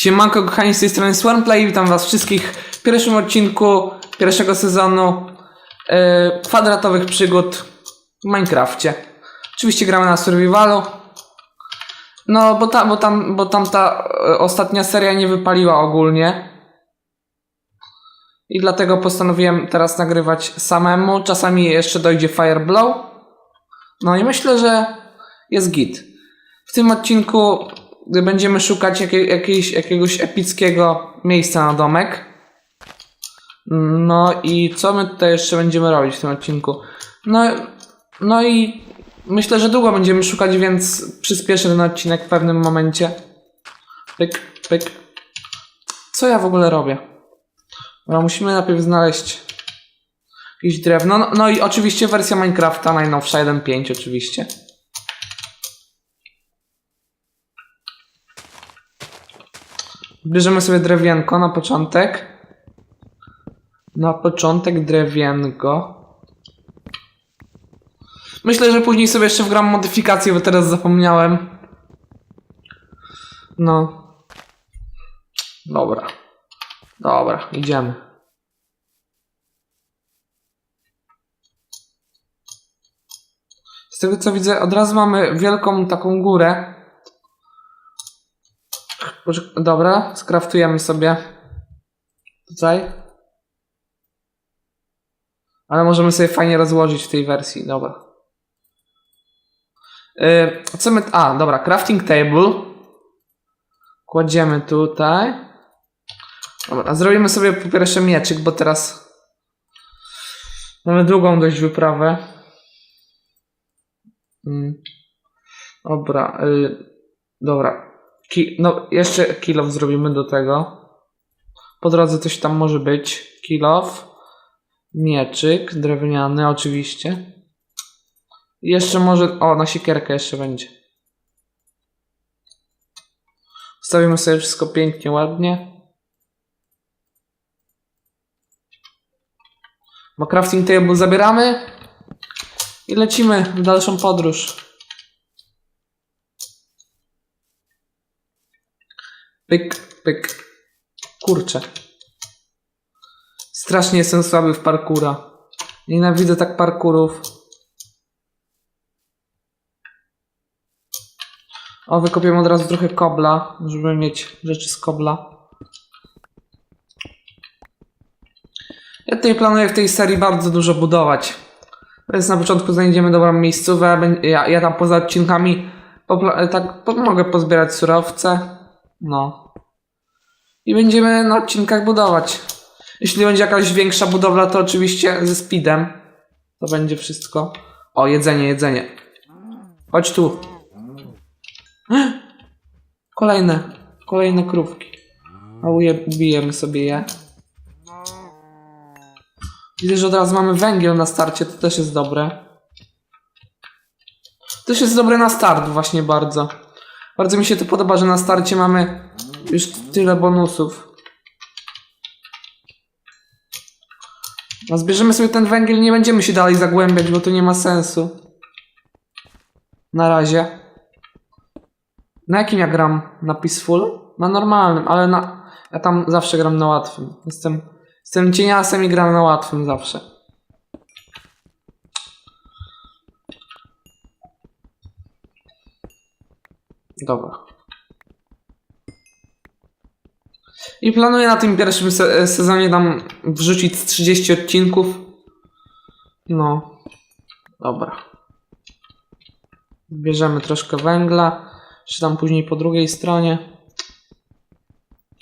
Siemanko kochani, z tej strony Swarmplay, witam was wszystkich w pierwszym odcinku pierwszego sezonu yy, kwadratowych przygód w Minecrafcie. Oczywiście gramy na survivalu. No, bo, ta, bo, tam, bo tamta e, ostatnia seria nie wypaliła ogólnie. I dlatego postanowiłem teraz nagrywać samemu. Czasami jeszcze dojdzie Fireblow. No i myślę, że jest git. W tym odcinku będziemy szukać jakie, jakiejś, jakiegoś epickiego miejsca na domek. No i co my tutaj jeszcze będziemy robić w tym odcinku? No, no i myślę, że długo będziemy szukać, więc przyspieszę ten odcinek w pewnym momencie. Pyk, pyk. Co ja w ogóle robię? No, musimy najpierw znaleźć jakieś drewno. No, no i oczywiście wersja Minecrafta najnowsza 1.5 oczywiście. Bierzemy sobie drewienko na początek. Na początek drewienko. Myślę, że później sobie jeszcze wgram modyfikację, bo teraz zapomniałem. No. Dobra. Dobra, idziemy. Z tego co widzę, od razu mamy wielką taką górę. Dobra, skraftujemy sobie tutaj. Ale możemy sobie fajnie rozłożyć w tej wersji, dobra. Yy, co my... A, dobra, crafting table. Kładziemy tutaj. Dobra, zrobimy sobie po pierwsze mieczyk, bo teraz mamy długą dość wyprawę. Mm. Dobra, yy, dobra. Ki no, jeszcze kill zrobimy do tego. Po drodze coś tam może być. Kill Mieczyk drewniany oczywiście. Jeszcze może... O, na siekierkę jeszcze będzie. Ustawimy sobie wszystko pięknie, ładnie. Bo crafting table zabieramy. I lecimy w dalszą podróż. Pyk, pyk. Kurczę. Strasznie jestem słaby w parkura. Nienawidzę tak parkurów. O, wykopię od razu trochę kobla, żeby mieć rzeczy z kobla. Ja tutaj planuję w tej serii bardzo dużo budować. Więc na początku znajdziemy dobrą miejscówę. Ja, ja tam poza odcinkami tak mogę pozbierać surowce. No. I będziemy na odcinkach budować. Jeśli będzie jakaś większa budowla, to oczywiście ze speedem. To będzie wszystko. O, jedzenie, jedzenie. Chodź tu. Kolejne, kolejne krówki. A ubijemy sobie je. Widzę, że od razu mamy węgiel na starcie, to też jest dobre. Też jest dobre na start właśnie bardzo. Bardzo mi się to podoba, że na starcie mamy już tyle bonusów. A zbierzemy sobie ten węgiel, nie będziemy się dalej zagłębiać, bo to nie ma sensu. Na razie. Na jakim ja gram? Na Peaceful? Na normalnym, ale na... Ja tam zawsze gram na łatwym. Jestem, jestem cieniasem i gram na łatwym zawsze. Dobra. I planuję na tym pierwszym se sezonie tam wrzucić z 30 odcinków. No. Dobra. Bierzemy troszkę węgla. Czy tam później po drugiej stronie.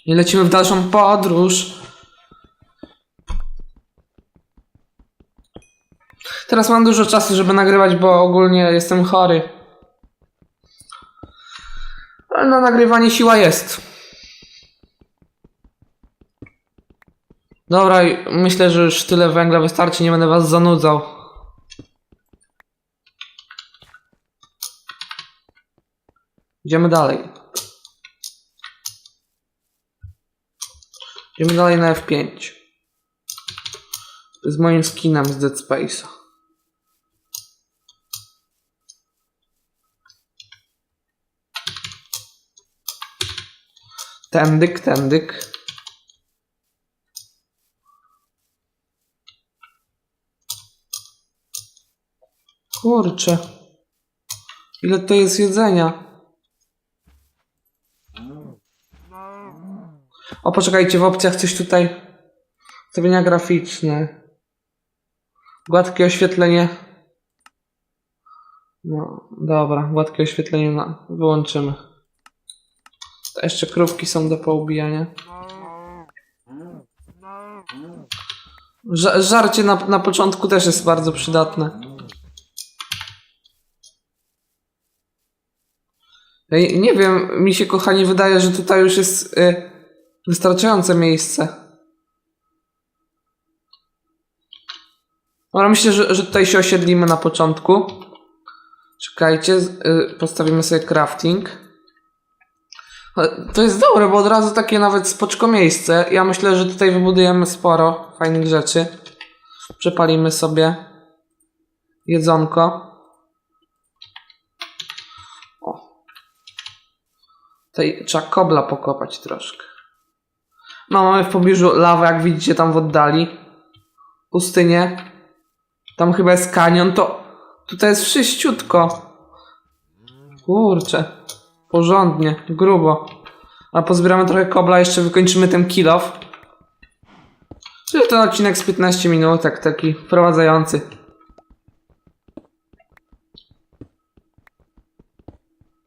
I lecimy w dalszą podróż. Teraz mam dużo czasu, żeby nagrywać, bo ogólnie jestem chory. Ale na nagrywanie siła jest. Dobra, myślę, że już tyle węgla wystarczy, nie będę was zanudzał. Idziemy dalej. Idziemy dalej na F5. Z moim skinem z Dead Space'a. Tędyk, tędyk. Kurczę. Ile to jest jedzenia? O, poczekajcie, w opcjach coś tutaj. Ustawienia graficzne. Gładkie oświetlenie. No, dobra, gładkie oświetlenie na, wyłączymy. To jeszcze krówki są do poubijania. Ża- żarcie na, na początku też jest bardzo przydatne. Nie wiem, mi się kochani wydaje, że tutaj już jest y, wystarczające miejsce. Dobra, myślę, że, że tutaj się osiedlimy na początku. Czekajcie, y, postawimy sobie crafting. Ale To jest dobre, bo od razu takie nawet spoczko miejsce. Ja myślę, że tutaj wybudujemy sporo fajnych rzeczy. Przepalimy sobie jedzonko. O. Tutaj trzeba kobla pokopać troszkę. No, mamy w pobliżu lawę, jak widzicie tam w oddali. Pustynię. Tam chyba jest kanion, to tutaj jest wszyściutko. Kurczę. Porządnie, grubo. A pozbieramy trochę kobla, jeszcze wykończymy ten kill off. Czyli ten odcinek z 15 minut, tak taki wprowadzający.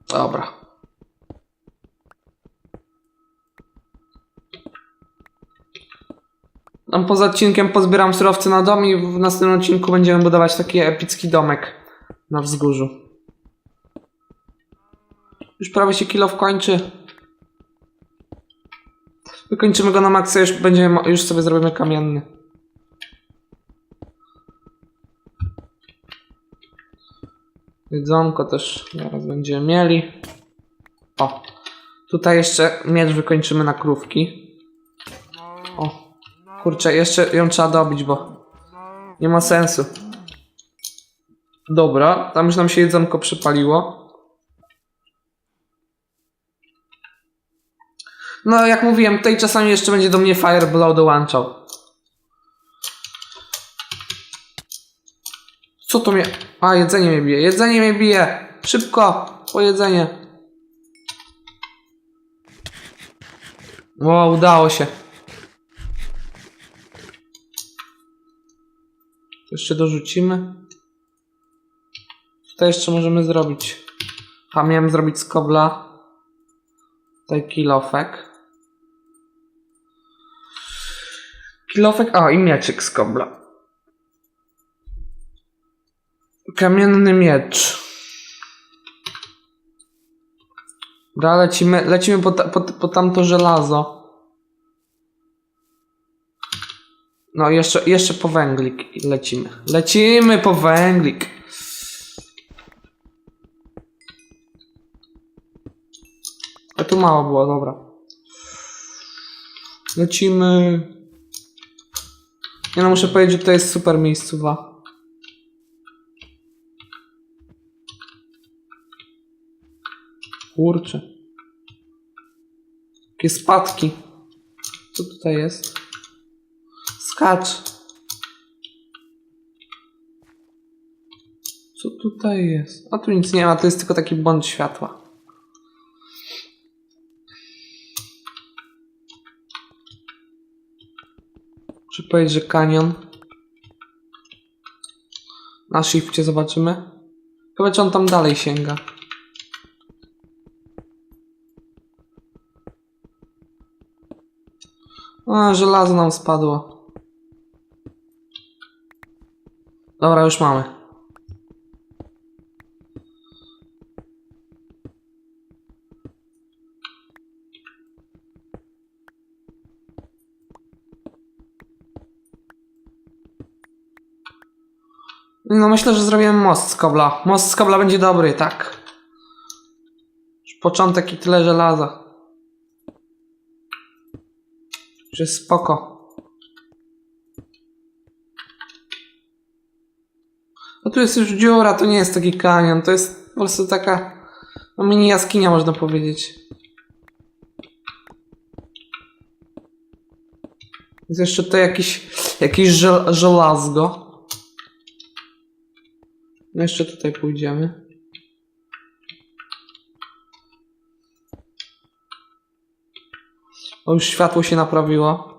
Dobra. Tam poza odcinkiem pozbieram surowce na dom i w następnym odcinku będziemy budować taki epicki domek na wzgórzu. Już prawie się kilo kończy. Wykończymy go na maksa, już już sobie zrobimy kamienny. Jedzonko też zaraz będziemy mieli. O, tutaj jeszcze miecz wykończymy na krówki. O, kurczę, jeszcze ją trzeba dobić, bo nie ma sensu. Dobra, tam już nam się jedzonko przypaliło. No, jak mówiłem, tutaj czasami jeszcze będzie do mnie Fireblow dołączał. Co to mnie... A, jedzenie mnie bije. Jedzenie mnie bije! Szybko! Po jedzenie. O, udało się. Jeszcze dorzucimy. Tutaj jeszcze możemy zrobić. A miałem zrobić z kobla. Tutaj kilofek. Kilofek, a i mieczyk z kobla. Kamienny miecz. Dobra, lecimy, lecimy po, ta, po, po tamto żelazo. No, jeszcze, jeszcze po węglik lecimy. Lecimy po węglik. A tu mało było, dobra. Lecimy. Ja no muszę powiedzieć, że to jest super miejscowa. Kurczę. Jakie spadki. Co tutaj jest? Skacz. Co tutaj jest? A tu nic nie ma, to jest tylko taki błąd światła. Muszę powiedzieć, że kanion. Na shifcie zobaczymy. Chyba czy on tam dalej sięga. A, żelazo nam spadło. Dobra, już mamy. No myślę, że zrobiłem most z kobla. Most z kobla będzie dobry, tak. Początek i tyle żelaza. Jest spoko. No tu jest już dziura, to nie jest taki kanion, to jest po prostu taka no, mini jaskinia można powiedzieć. Jest jeszcze tutaj jakiś, żel, żelazgo. No jeszcze tutaj pójdziemy. O, już światło się naprawiło.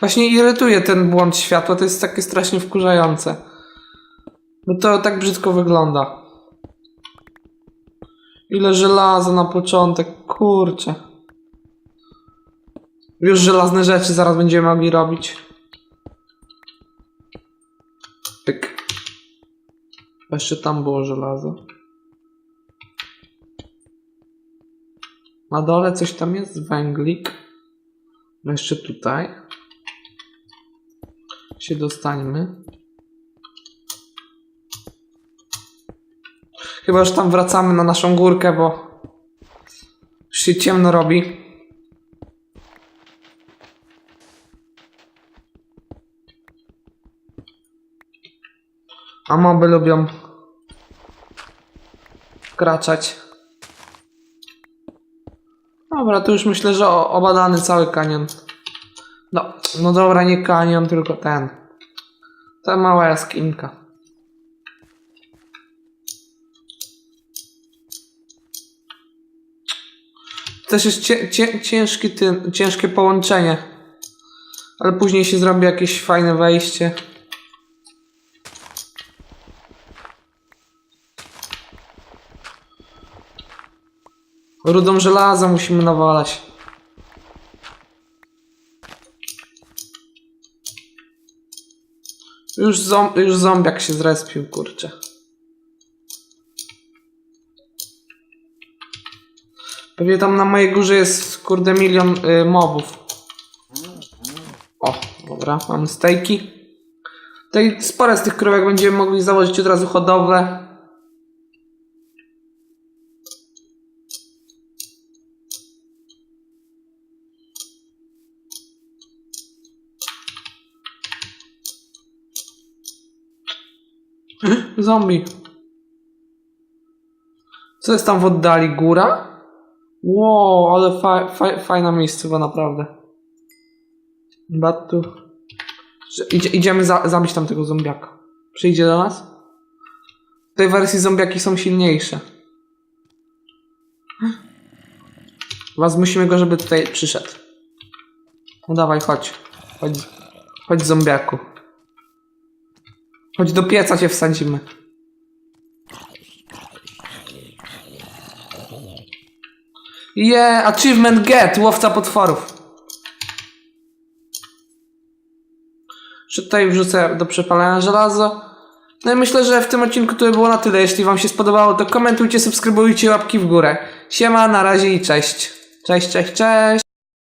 Właśnie irytuje ten błąd światła, to jest takie strasznie wkurzające. Bo to tak brzydko wygląda. Ile żelaza na początek, kurczę. Już żelazne rzeczy zaraz będziemy mogli robić. Jeszcze tam było żelazo. Na dole coś tam jest, węglik. No jeszcze tutaj. Się dostańmy. Chyba już tam wracamy na naszą górkę, bo już się ciemno robi. A moby lubią wkraczać. Dobra, to już myślę, że obadany cały kanion. No, no dobra, nie kanion, tylko ten. Ta mała jaskinka. Też jest cie, cie, ciężki ty, ciężkie połączenie. Ale później się zrobi jakieś fajne wejście. Rudą żelaza musimy nawalać. Już, zom, już zombiak się zrespił, kurczę. Pewnie tam na mojej górze jest, kurde, milion y, mobów. O, dobra, mamy stejki. Tutaj spore z tych krówek będziemy mogli założyć od razu hodowlę. Zombie. Co jest tam w oddali? Góra? Wow, ale fa fa fajna miejscowa, naprawdę. Batu. Idzie, idziemy za zabić tamtego zombiaka. Przyjdzie do nas? W tej wersji zombiaki są silniejsze. Was musimy go, żeby tutaj przyszedł. No dawaj, chodź. Chodź, chodź zombiaku. Chodź do pieca cię wsadzimy. Yeah, achievement get, łowca potworów. Tutaj wrzucę do przepalania żelazo. No i myślę, że w tym odcinku to by było na tyle. Jeśli wam się spodobało, to komentujcie, subskrybujcie, łapki w górę. Siema, na razie i cześć. Cześć, cześć, cześć.